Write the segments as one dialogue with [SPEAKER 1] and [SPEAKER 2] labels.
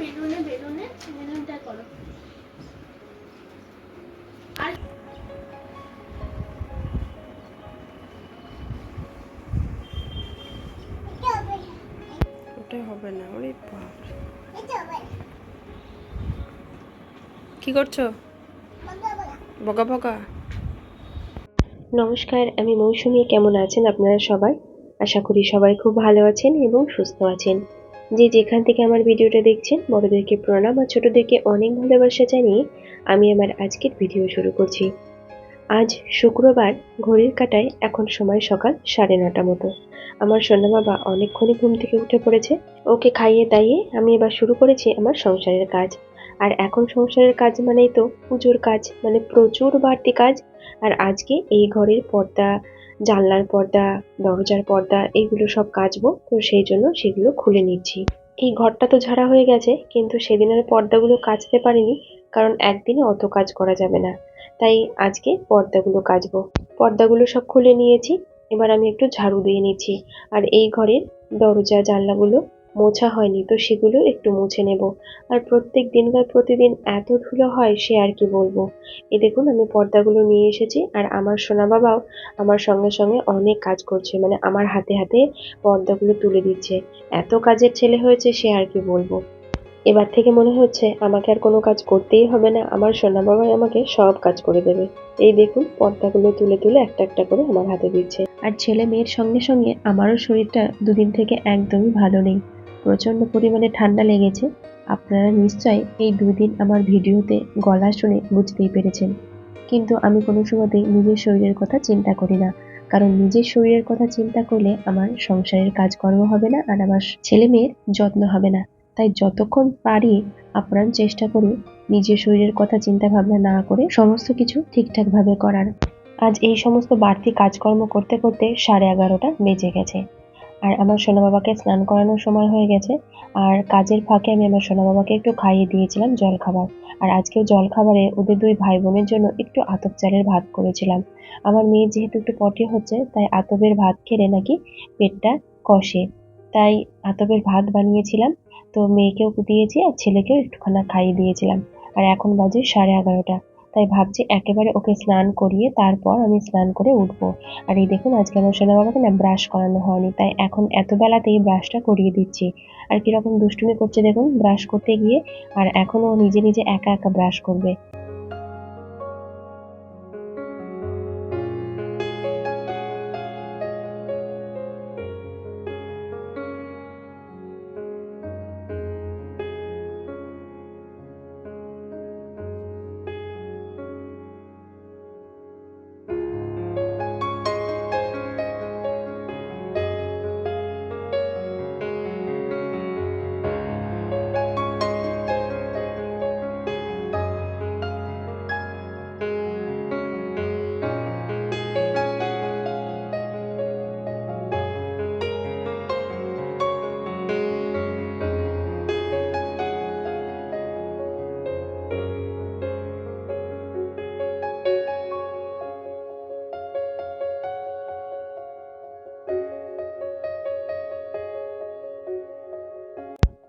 [SPEAKER 1] বেলুনে বেলুনে বেলুনটা করো। আর
[SPEAKER 2] ওটা হবে না ওরে বাপ। কি করছ? বকা বকা?
[SPEAKER 3] নমস্কার আমি মৌসুমি। কেমন আছেন আপনারা সবাই? আশা করি সবাই খুব ভালো আছেন এবং সুস্থ আছেন। যে যেখান থেকে আমার ভিডিওটা দেখছেন, বড়দেরকে প্রণাম আর ছোটদেরকে অনেক ভালোবাসা জানিয়ে আমি আমার আজকের ভিডিও শুরু করছি। আজ শুক্রবার, ঘড়ির কাটায় এখন সময় সকাল সাড়ে নটা মতো। আমার সোনা বাবা অনেকক্ষণই ঘুম থেকে উঠে পড়েছে। ওকে খাইয়ে দাইয়ে আমি এবার শুরু করেছি আমার সংসারের কাজ। আর এখন সংসারের কাজ মানেই তো পুজোর কাজ মানে প্রচুর বাড়তি কাজ। আর আজকে এই ঘরের পর্দা জানলার পর্দা, দরজার পর্দা, এগুলো সব কাচবো। তো সেই জন্য সেগুলো খুলে নিচ্ছি। এই ঘরটা তো ঝাড়া হয়ে গেছে, কিন্তু সেদিন আর পর্দাগুলো কাচতে পারিনি, কারণ একদিনে অত কাজ করা যাবে না। তাই আজকে পর্দাগুলো কাচবো। পর্দাগুলো সব খুলে নিয়েছি, এবার আমি একটু ঝাড়ু দিয়ে নিচ্ছি। আর এই ঘরের দরজা, জানলাগুলো মোছা হয়নি, তো সেগুলো একটু মুছে নেব। আর প্রত্যেক দিনকার প্রতিদিন এত ধুলো হয়, সে আর কি বলব? এ দেখুন, আমি পর্দাগুলো নিয়ে এসেছি, আর আমার সোনা বাবাও আমার সঙ্গে সঙ্গে অনেক কাজ করছে মানে আমার হাতে হাতে পর্দাগুলো তুলে দিচ্ছে। এত কাজের ছেলে হয়েছে, সে আর কি বলব? এবার থেকে মনে হচ্ছে, আমাকে আর কোনো কাজ করতেই হবে না, আমার সোনা বাবাই আমাকে সব কাজ করে দেবে। এই দেখুন, পর্দাগুলো তুলে তুলে একটা একটা করে আমার হাতে দিচ্ছে। আর ছেলে মেয়ের সঙ্গে সঙ্গে আমারও শরীরটা দুদিন থেকে একদমই ভালো নেই। প্রচণ্ড পরিমাণে ঠান্ডা লেগেছে। আপনারা নিশ্চয়ই এই দুই দিন আমার ভিডিওতে গলা শুনে বুঝতেই পেরেছেন। কিন্তু আমি কোনো সময়তেই নিজের শরীরের কথা চিন্তা করি না। কারণ নিজের শরীরের কথা চিন্তা করলে আমার সংসারের কাজকর্ম হবে না আর আমার ছেলে মেয়ের যত্ন হবে না। তাই যতক্ষণ পারি আপ্রাণ চেষ্টা করি নিজের শরীরের কথা চিন্তা ভাবনা না করে সমস্ত কিছু ঠিকঠাকভাবে করার। আজ এই সমস্ত বাড়তি কাজকর্ম করতে করতে সাড়ে এগারোটা বেজে গেছে। আর আমার সোনা বাবাকে স্নান করানোর সময় হয়ে গেছে। আর কাজের ফাঁকে আমি আমার সোনা বাবাকে একটু খাইয়ে দিয়েছিলাম জল খাবার আর আজকেও জল খাবারে ওদের দুই ভাই বোনের জন্য একটু আতপ চালের ভাত করেছিলাম। আমার মেয়ে যেহেতু একটু পটি হচ্ছে, তাই আতপের ভাত খেলে নাকি পেটটা কষে। তাই আতপের ভাত বানিয়েছিলাম, তো মেয়েকেও দিয়েছি আর ছেলেকেও একটুখানা খাইয়ে দিয়েছিলাম। আর এখন বাজে সাড়ে এগারোটা। তাই ভাবছি একেবারে ওকে স্নান করিয়ে তারপর আমি স্নান করে উঠব। আর এই দেখুন, আজকে আমার সোনা বাবাকে না ব্রাশ করানো হয়নি, তাই এখন এত বেলাতেই ব্রাশটা করিয়ে দিচ্ছি। আর কীরকম দুষ্টুমি করছে দেখুন, ব্রাশ করতে গিয়ে, আর এখনও নিজে নিজে একা একা ব্রাশ করবে।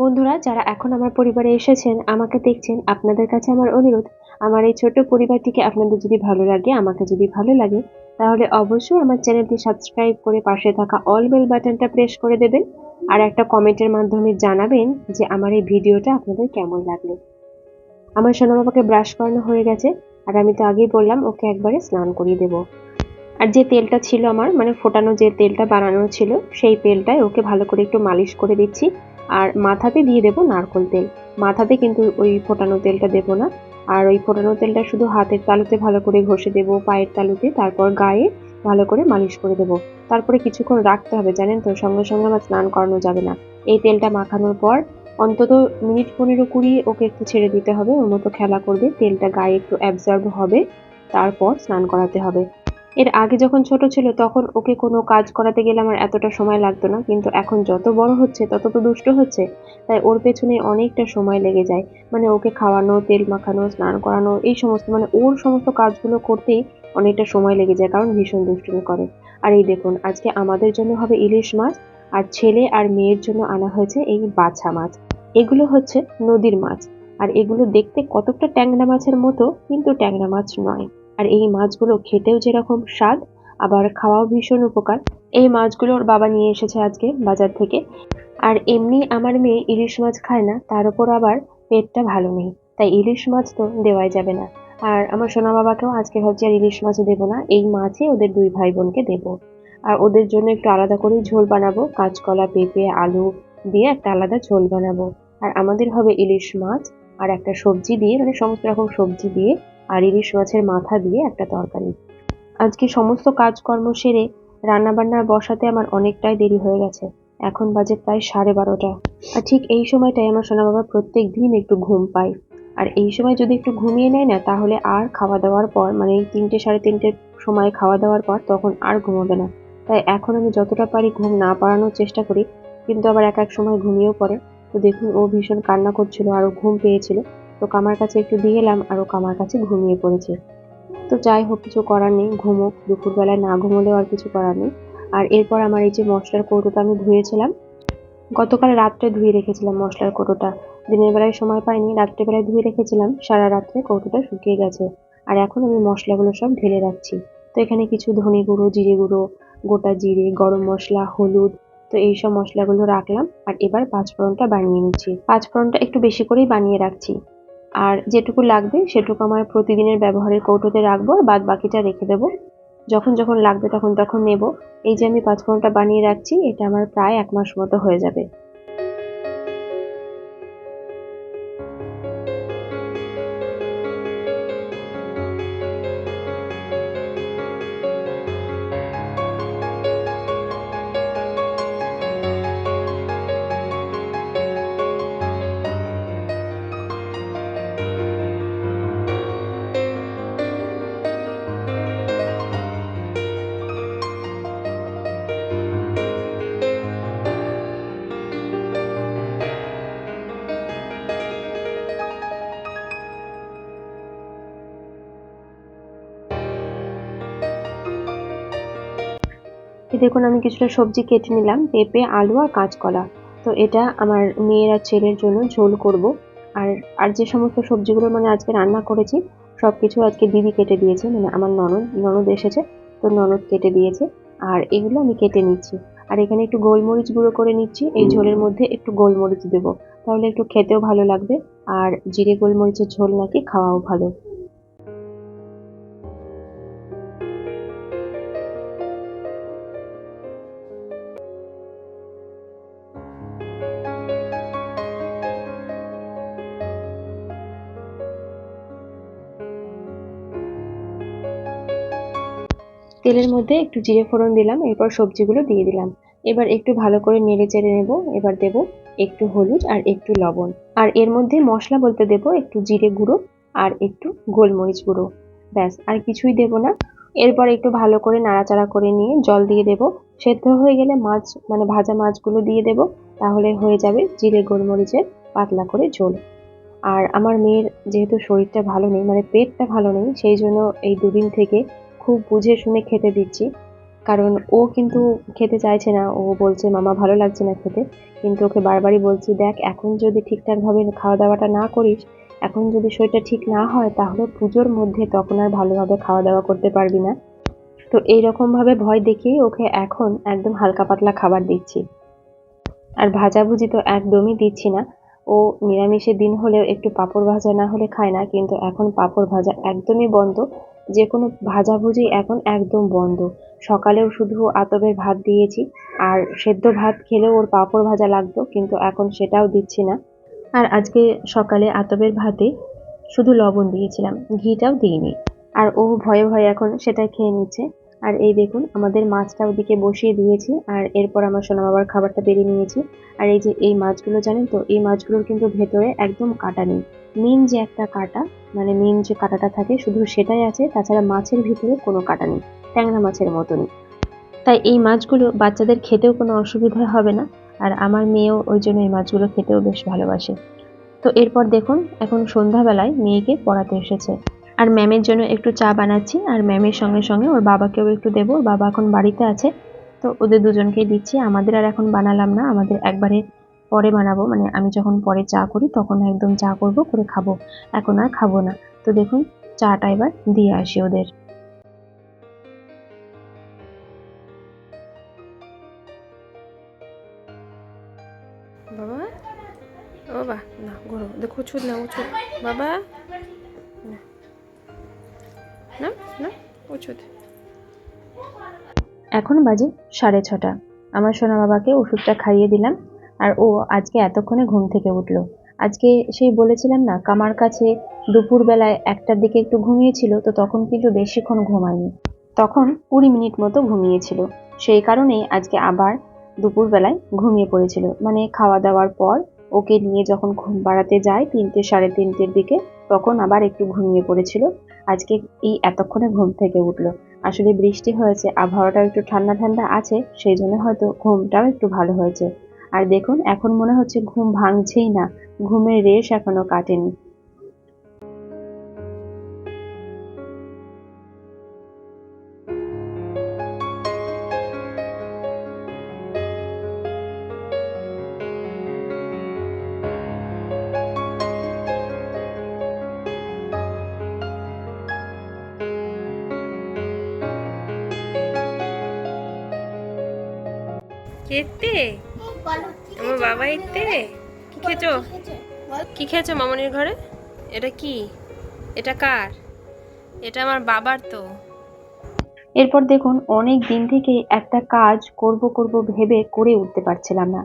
[SPEAKER 3] বন্ধুরা, যারা এখন আমার পরিবারে এসেছেন, আমাকে দেখছেন, আপনাদের কাছে আমার অনুরোধ, আমার এই ছোট্ট পরিবারটিকে আপনাদের যদি ভালো লাগে, আমাকে যদি ভালো লাগে, তাহলে অবশ্যই আমার চ্যানেলটি সাবস্ক্রাইব করে পাশে থাকা অল বেল বাটনটা প্রেস করে দেবেন আর একটা কমেন্টের মাধ্যমে জানাবেন যে আমার এই ভিডিওটা আপনাদের কেমন লাগল। আমার সোনা বাবাকে ব্রাশ করানো হয়ে গেছে আর আমি তো আগেই বললাম, ওকে একবারে স্নান করিয়ে দেবো। আর যে তেলটা ছিল আমার মানে ফোটানো যে তেলটা বানানো ছিল, সেই তেলটাই ওকে ভালো করে একটু মালিশ করে দিচ্ছি। আর মাথাতে দিয়ে দেবো নারকোল তেল। মাথাতে কিন্তু ওই ফোটানো তেলটা দেবো না। আর ওই ফোটানো তেলটা শুধু হাতের তালুতে ভালো করে ঘষে দেবো, পায়ের তালুতে, তারপর গায়ে ভালো করে মালিশ করে দেবো। তারপরে কিছুক্ষণ রাখতে হবে, জানেন তো, সঙ্গে সঙ্গে আমার স্নান করানো যাবে না। এই তেলটা মাখানোর পর অন্তত মিনিট পনেরো কুড়ি ওকে একটু ছেড়ে দিতে হবে, ওর মতো খেলা করবে, তেলটা গায়ে একটু অ্যাবজর্ব হবে, তারপর স্নান করাতে হবে। এর আগে যখন ছোট ছিল, তখন ওকে কোনো কাজ করাতে গেলে আমার এতটা সময় লাগতো না। কিন্তু এখন যত বড় হচ্ছে, তত তো দুষ্ট হচ্ছে, তাই ওর পেছনে অনেকটা সময় লেগে যায়। মানে ওকে খাওয়ানো, তেল মাখানো, স্নান করানো, এই সমস্ত মানে ওর সমস্ত কাজগুলো করতেই অনেকটা সময় লেগে যায়, কারণ ভীষণ দুষ্টুমি করে। আর এই দেখুন, আজকে আমাদের জন্য হবে ইলিশ মাছ, আর ছেলে আর মেয়ের জন্য আনা হয়েছে এই বাছা মাছ। এগুলো হচ্ছে নদীর মাছ। আর এগুলো দেখতে কতকটা ট্যাংরা মাছের মতো, কিন্তু ট্যাংরা মাছ নয়। আর এই মাছগুলো খেতেও যেরকম স্বাদ, আবার খাওয়াও ভীষণ উপকার। এই মাছগুলো ওর বাবা নিয়ে এসেছে আজকে বাজার থেকে। আর এমনি আমার মেয়ে ইলিশ মাছ খায় না, তার উপর আবার পেটটা ভালো নেই। তাই ইলিশ মাছ তো দেওয়াই যাবে না। আর আমার সোনা বাবাকেও আজকে ভাবছি আর ইলিশ মাছ দেবো না, এই মাছই ওদের দুই ভাই বোনকে দেবো। আর ওদের জন্য একটু আলাদা করে ঝোল বানাবো, কাঁচকলা, পেঁপে, আলু দিয়ে একটা আলাদা ঝোল বানাবো। আর আমাদের হবে ইলিশ মাছ আর একটা সবজি দিয়ে মানে সমস্ত রকম সবজি দিয়ে আর ইলিশ মাছের মাথা দিয়ে একটা তরকারি। আজকে সমস্ত কাজকর্ম সেরে রান্না বান্নার বসাতে আমার অনেকটাই দেরি হয়ে গেছে। এখন বাজে প্রায় সাড়ে বারোটা। আর ঠিক এই সময়টাই আমার সোনা বাবা প্রত্যেক দিন একটু ঘুম পায়। আর এই সময় যদি একটু ঘুমিয়ে নেয় না, তাহলে আর খাওয়া দাওয়ার পর মানে তিনটে সাড়ে তিনটের সময় খাওয়া দাওয়ার পর তখন আর ঘুমাবে না। তাই এখন আমি যতটা পারি ঘুম না পাড়ানোর চেষ্টা করি, কিন্তু আবার এক এক সময় ঘুমিয়েও পড়ে। তো দেখুন, ও ভীষণ কান্না করছিল আর ঘুম পেয়েছিল। তো কামার কাছে একটু দিয়ে এলাম আর ও কামার কাছে ঘুমিয়ে পড়েছে। তো যাই হোক, কিছু করার নেই, ঘুমোক। দুপুরবেলায় না ঘুমোলেও আর কিছু করার নেই। আর এরপর আমার এই যে মশলার কৌটোটা আমি ধুয়েছিলাম, গতকাল রাত্রে ধুয়ে রেখেছিলাম মশলার কৌটোটা। দিনের বেলায় সময় পাইনি রাত্রেবেলায় ধুয়ে রেখেছিলাম, সারা রাত্রে কৌটোটা শুকিয়ে গেছে। আর এখন আমি মশলাগুলো সব ঢেলে রাখছি। তো এখানে কিছু ধনে গুঁড়ো, জিরে গুঁড়ো, গোটা জিরে, গরম মশলা, হলুদ, তো এই সব মশলাগুলো রাখলাম। আর এবার পাঁচফোড়নটা বানিয়ে নিচ্ছি। পাঁচফোড়নটা একটু বেশি করেই বানিয়ে রাখছি। আর যেটুকু লাগবে সেটুকু আমার প্রতিদিনের ব্যবহারের কৌটোতে রাখব আর বাদ বাকিটা রেখে দেবো। যখন যখন লাগবে তখন তখন নেব। এই যে আমি পাঁচফোড়নটা বানিয়ে রাখছি, এটা আমার প্রায় এক মাস মতো হয়ে যাবে। দেখুন আমি কিছুটা সবজি কেটে নিলাম পেঁপে আলু আর কাঁচকলা। তো এটা আমার মেয়ের আর ছেলের জন্য ঝোল করব। আর আর যে সমস্ত সবজিগুলো মানে আজকে রান্না করেছি সব কিছু আজকে দিদি কেটে দিয়েছে মানে আমার ননদ ননদ এসেছে তো ননদ কেটে দিয়েছে। আর এগুলো আমি কেটে নিচ্ছি। আর এখানে একটু গোলমরিচ গুঁড়ো করে নিচ্ছি এই ঝোলের মধ্যে একটু গোলমরিচ দেবো। তাহলে একটু খেতেও ভালো লাগবে আর জিরে গোলমরিচের ঝোল নাকি খাওয়াও ভালো। তেলের মধ্যে একটু জিরে ফোড়ন দিলাম, এরপর সবজিগুলো দিয়ে দিলাম। এবার একটু ভালো করে নেড়ে চেড়ে নেব। এবার দেব একটু হলুদ আর একটু লবণ। আর এর মধ্যে মশলা বলতে দেব একটু জিরে গুঁড়ো আর একটু গোলমরিচ গুঁড়ো। ব্যাস, আর কিছুই দেব না। এরপর একটু ভালো করে নাড়াচাড়া করে নিয়ে জল দিয়ে দেব। সেদ্ধ হয়ে গেলে মাছ মানে ভাজা মাছগুলো দিয়ে দেব। তাহলে হয়ে যাবে জিরে গোলমরিচের পাতলা করে ঝোল। আর আমার মেয়ের যেহেতু শরীরটা ভালো নেই মানে পেটটা ভালো নেই, সেই জন্য এই দুদিন থেকে খুব বুঝে শুনে খেতে দিচ্ছি। কারণ ও কিন্তু খেতে চাইছে না। ও বলছে, মামা, ভালো লাগছে না খেতে। কিন্তু ওকে বারবারই বলছি, দেখ, এখন যদি ঠিকঠাকভাবে খাওয়া দাওয়াটা না করিস, এখন যদি শরীরটা ঠিক না হয়, তাহলে পুজোর মধ্যে তখন আর ভালোভাবে খাওয়া দাওয়া করতে পারবি না। তো এইরকমভাবে ভয় দেখিয়ে ওকে এখন একদম হালকা পাতলা খাবার দিচ্ছি। আর ভাজাভুজি তো একদমই দিচ্ছি না। ও নিরামিষের দিন হলেও একটু পাঁপড় ভাজা না হলে খায় না, কিন্তু এখন পাঁপড় ভাজা একদমই বন্ধ। যে কোনো ভাজাভুজি এখন একদম বন্ধ। সকালেও শুধু আতপের ভাত দিয়েছি, আর সেদ্ধ ভাত খেলেও ওর পাঁপড় ভাজা লাগতো, কিন্তু এখন সেটাও দিচ্ছি না। আর আজকে সকালে আতপের ভাতে শুধু লবণ দিয়েছিলাম, ঘিটাও দিইনি। আর ও ভয়ে ভয়ে এখন সেটা খেয়ে নিচ্ছে। আর এই দেখুন, আমাদের মাছটা ওদিকে বসিয়ে দিয়েছি, আর এরপর আমার সোনা বাবার খাবারটা বেরিয়ে নিয়েছি। আর এই যে এই মাছগুলো, জানেন তো, এই মাছগুলোর কিন্তু ভেতরে একদম কাটা নেই। মেন যে একটা কাটা মানে মেন যে কাটাটা থাকে, শুধু সেটাই আছে, তাছাড়া মাছের ভিতরে কোনো কাটা নেই, ট্যাংরা মাছের মতনই। তাই এই মাছগুলো বাচ্চাদের খেতেও কোনো অসুবিধা হবে না, আর আমার মেয়েও ওই জন্য এই মাছগুলো খেতেও বেশ ভালোবাসে। তো এরপর দেখুন, এখন সন্ধ্যাবেলায় মেয়েকে পড়াতে এসেছে। আর ম্যামের জন্য একটু চা বানাচ্ছি, আর ম্যামের সঙ্গে সঙ্গে ওর বাবাকেও একটু দেবো বাবা এখন বাড়িতে আছে, তো ওদের দুজনকেই দিচ্ছি। আমাদের আর এখন বানালাম না, আমাদের একবারে পরে বানাবো। মানে আমি যখন পরে চা করি তখন একদম চা করব করে খাব। এখন আর খাব না। তো দেখুন চাটা এবার দিয়ে আসি ওদের।
[SPEAKER 2] বাবা? ও বাবা না দেখো উছুদ না বাবা? না না
[SPEAKER 3] এখন বাজে সাড়ে ছটা। আমার সোনা বাবাকে ওষুধটা খাইয়ে দিলাম। আর ও আজকে এতক্ষণে ঘুম থেকে উঠল। আজকে সেই বলেছিলাম না, কামার কাছে দুপুরবেলায় একটার দিকে একটু ঘুমিয়েছিল, তো তখন কিন্তু বেশিক্ষণ ঘুমায়নি। তখন কুড়ি মিনিট মতো ঘুমিয়েছিল। সেই কারণেই আজকে আবার দুপুরবেলায় ঘুমিয়ে পড়েছিল। মানে খাওয়া দাওয়ার পর ওকে নিয়ে যখন ঘুম বাড়াতে যায় তিনটে, সাড়ে তিনটের দিকে, তখন আবার একটু ঘুমিয়ে পড়েছিল। আজকে এই এতক্ষণে ঘুম থেকে উঠল। আসলে বৃষ্টি হয়েছে আবহাওয়াটা একটু ঠান্ডা ঠান্ডা আছে, সেই জন্য হয়তো ঘুমটাও একটু ভালো হয়েছে। আর দেখুন এখন মনে হচ্ছে ঘুম ভাঙছেই না। ঘুমের রেশ এখনও কাটেনি।
[SPEAKER 1] বলো
[SPEAKER 2] আমার বাবা এতে? কি খেয়েছো? কি খেয়েছো? মামনির ঘরে? এটা কি? এটা কার? এটা আমার বাবার তো।
[SPEAKER 3] এরপর দেখুন অনেক দিন থেকে একটা কাজ করব করব ভেবে করে উঠতে পারছিলাম না।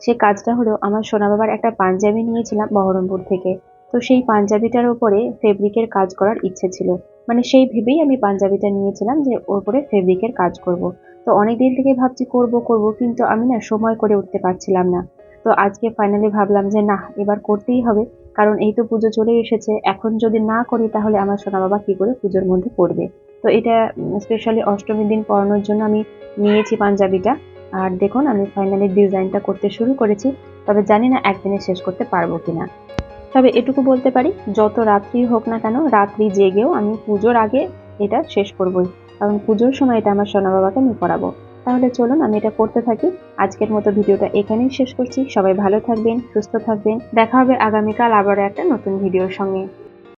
[SPEAKER 3] সে কাজটা হলো আমার সোনা বাবার একটা পাঞ্জাবি নিয়েছিলাম বহরমপুর থেকে। তো সেই পাঞ্জাবিটার ওপরে ফেব্রিকের কাজ করার ইচ্ছে ছিল। মানে সেই ভেবেই আমি পাঞ্জাবিটা নিয়েছিলাম যে ওর উপরে ফেব্রিকের কাজ করব। তো অনেক দিন থেকে ভাবছি করব করব, কিন্তু আমি না সময় করে উঠতে পারছিলাম না। তো আজকে ফাইনালি ভাবলাম যে না, এবার করতেই হবে, কারণ এই তো পুজো চলে এসেছে। এখন যদি না করি তাহলে আমার সোনা বাবা কি করে পুজোর মধ্যে পড়বে? তো এটা স্পেশালি অষ্টমীর দিন পরানোর জন্য আমি নিয়েছি পাঞ্জাবিটা। আর দেখুন, আমি ফাইনালি ডিজাইনটা করতে শুরু করেছি, তবে জানি না একদিনে শেষ করতে পারব কিনা। তবে এটুকু বলতে পারি, যত রাত্রি হোক না কেন, রাত্রি জেগেও আমি পুজোর আগে এটা শেষ করবই। কারণ পুজোর সময় এটা আমার সোনা বাবাকে আমি পড়াবো। তাহলে চলুন, আমি এটা করতে থাকি। আজকের মতো ভিডিওটা এখানেই শেষ করছি। সবাই ভালো থাকবেন, সুস্থ থাকবেন। দেখা হবে আগামীকাল আবারও একটা নতুন ভিডিওর সঙ্গে।